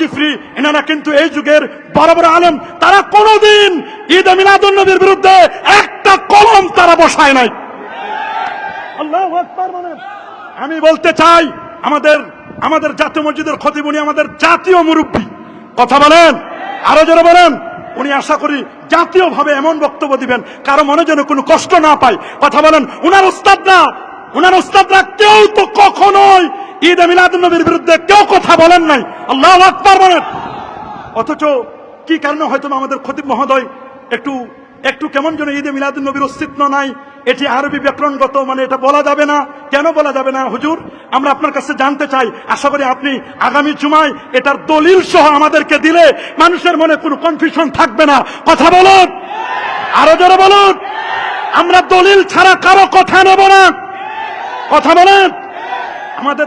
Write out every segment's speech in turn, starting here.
জিফরি, এনারা কিন্তু এই যুগের বড় বড় তারা ঈদ মিলাদুন নবীর বিরুদ্ধে একটা কলম তারা বসায় নাই। আল্লাহু আমি বলতে চাই, আমাদের আমাদের জাতীয় মসজিদের খতিব উনি আমাদের জাতীয় মুরব্বী। কথা বলেন, আরও যারা বলেন। উনি আশা করি জাতীয়ভাবে এমন বক্তব্য দিবেন, কারও মনে যেন কোনো কষ্ট না পায়। কথা বলেন, উনার উস্তাদরা উনার উস্তাদরা কেউ তো কখনোই ঈদ মিলাদুন নবীর বিরুদ্ধে কেউ কথা বলেন নাই। আল্লাহ আকবার বলেন। অথচ কি কারণে হয়তো আমাদের খতিব মহোদয় একটু একটু কেমন যেন ঈদে মিলাদুন নবীর অস্তিত্ব নাই, এটি আরবি ব্যাকরণগত মানে এটা বলা যাবে না। কেন বলা যাবে না, হুজুর? আমরা আপনার কাছে জানতে চাই, আশা করি আপনি আগামী জুমায় এটার দলিল সহ আমাদেরকে দিলে মানুষের মনে কোনো কনফিউশন থাকবে না। কথা বলুন। আরও যারা বলুন। আমরা দলিল ছাড়া কারও কথা নেব না। কথা বলেন। আমাদের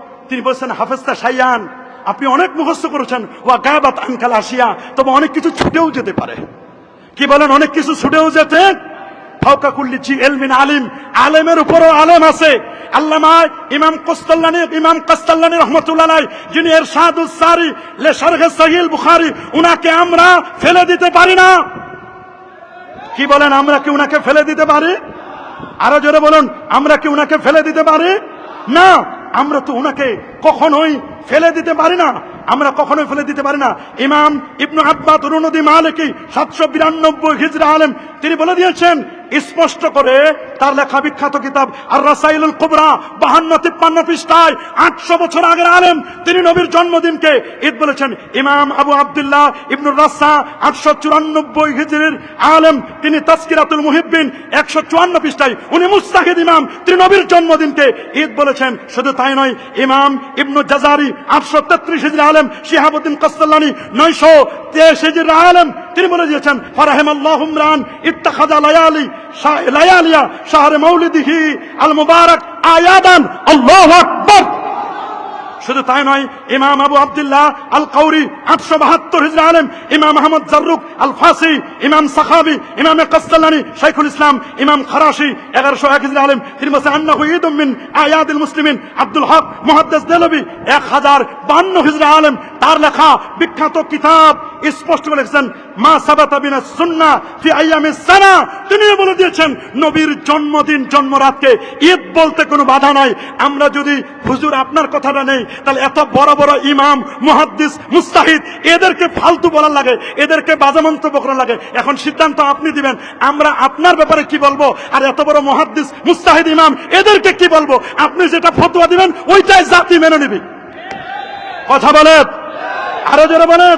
তিনি বলছেন হাফেজতা শাইয়ান আপনি অনেক মুখস্থ করেছেন, ওয়া গাবাত আনকাল আসিয়া, তবে অনেক কিছু ছুটেও যেতে পারে। কি বলেন, অনেক কিছু ছুটেও যেতে? এলমিন আলিম, আলেমের উপরও আলেম আছে। আল্লামা ইমাম কস্তাল্লানি ইমাম কস্তাল্লানি রহমতুল্লাহ যিনি এর সাদুস সারি, লে শারহে সহিল বুখারি, উনাকে আমরা ফেলে দিতে পারি না। কি বলেন, আমরা কি উনাকে ফেলে দিতে পারি? আরও জোরে বলুন, আমরা কি উনাকে ফেলে দিতে পারি? না। আমরা তো ওনাকে কখনোই ফেলে দিতে পারি না। আমরা কখনোই ফেলে দিতে পারি না। ইমাম ইবনু আব্বাত রুনদি মালিকি সাতশো বিরানব্বই হিজরা আলেম, তিনি বলে দিয়েছেন স্পষ্ট করে তার লেখা বিখ্যাত কিতাব আর রাসাইলুল কুবরা, বাহান্ন, তিপ্পান্ন পৃষ্ঠায়, আটশো বছর আগের আলেম, তিনি নবীর জন্মদিনকে ঈদ বলেছেন। ইমাম আবু আব্দুল্লাহ ইবনুর রাসা, আটশো চুরানব্বই হিজরির আলেম, তিনি তাস্কিরাতুল মুহিব্বিন, একশো চুয়ান্ন পৃষ্ঠায়। উনি মুস্তাহিদ ইমাম, তিনি নবীর জন্মদিনকে ঈদ বলেছেন। শুধু তাই নয়, ইমাম ইবনু জাজারি, আটশো তেত্রিশ হিজরি আলেম, শিহাবুদ্দিন কস্তাল্লানি নয়শো তেইশ হিজরি আলেম তিনি বলে দিয়েছেন ফারাহেম আল্লাহ উমরান ইত্তাখাদা লায়ালি লায়ালিয়া, শাহরে মৌলিদিহি আল মুবারক আয়াদান, আল্লাহ আকবার। শুধু তাই নয়, ইমাম আবু আব্দুল্লাহ আল কৌরি আটশো বাহাত্তর হিজরা আলেম, ইমাম আহমদ জাররুক আল ফাসি ইমাম সাখাবি, ইমাম কস্তালানি শাইখুল ইসলাম, ইমাম খারাসি এগারোশো এক হিজরা আলেম। তিনি বলছেন, আন্নাহু ঈদুম মিন আয়াদিল মুসলিমিন। আব্দুল হক মুহাদ্দিস দেলবি এক হাজার বান্ন হিজরা আলেম। তার লেখা বিখ্যাত কিতাব স্পষ্ট করে লিখছেন, মা সাবাতা বিনা সুন্না ফি আইয়ামিস সানা। তিনি বলে দিয়েছেন, নবীর জন্মদিন জন্মরাতকে ঈদ বলতে কোনো বাধা নাই। আমরা যদি হুজুর আপনার কথাটা নেই তাহলে এত বড় বড় ইমাম, মুহাদ্দিস, মুস্তাহিদ, এদেরকে ফালতু বলার লাগে, এদেরকে বাজা মন্তব্য করার লাগে। এখন সিদ্ধান্ত আপনি দিবেন, আমরা আপনার ব্যাপারে কি বলব? আর এত বড় মুহাদ্দিস, মুস্তাহিদ ইমাম, এদেরকে কি বলব? আপনি যেটা ফতোয়া দিবেন, ওইটাই জাতি মেনে নিবি। কথা বলেন? আরও জোরে বলেন?